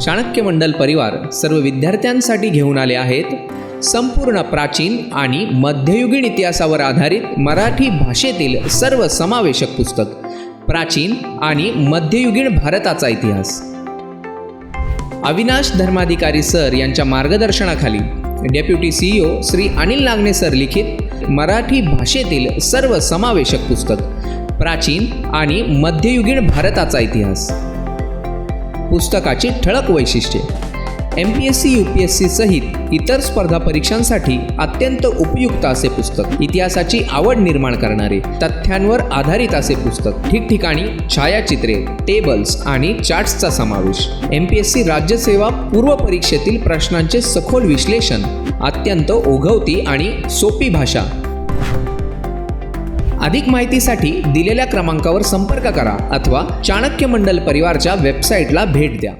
चाणक्य मंडल परिवार सर्व विद्यार्थ्यांसाठी घेऊन आले आहेत. संपूर्ण प्राचीन आणि मध्ययुगीन इतिहासावर आधारित मराठी भाषेतील सर्व समावेशक पुस्तक प्राचीन आणि मध्ययुगीन भारताचा इतिहास. अविनाश धर्माधिकारी सर यांच्या मार्गदर्शनाखाली deputy CEO Shri Anil Nagne sir लिखित मराठी भाषेतील सर्व समावेशक पुस्तक प्राचीन आणि मध्ययुगीन भारताचा इतिहास. पुस्तकाची ठळक वैशिष्ट्ये. M P S C U P S C सहित इतर स्पर्धा परीक्षांसाठी अत्यंत उपयुक्त असे पुस्तक. इतिहासाची आवड निर्माण करणारे तथ्यांवर आधारित असे पुस्तक. ठिकठिकाणी छायाचित्रे टेबल्स आणि चार्ट्सचा समावेश. एम पी एस सी राज्यसेवा पूर्व परीक्षेतील प्रश्नांचे सखोल विश्लेषण अत्यंत ओघवती आणि सोपी भाषा. अधिक माहितीसाठी दिलेल्या क्रमांकावर संपर्क करा अथवा चाणक्य मंडल परिवारच्या वेबसाईटला भेट द्या.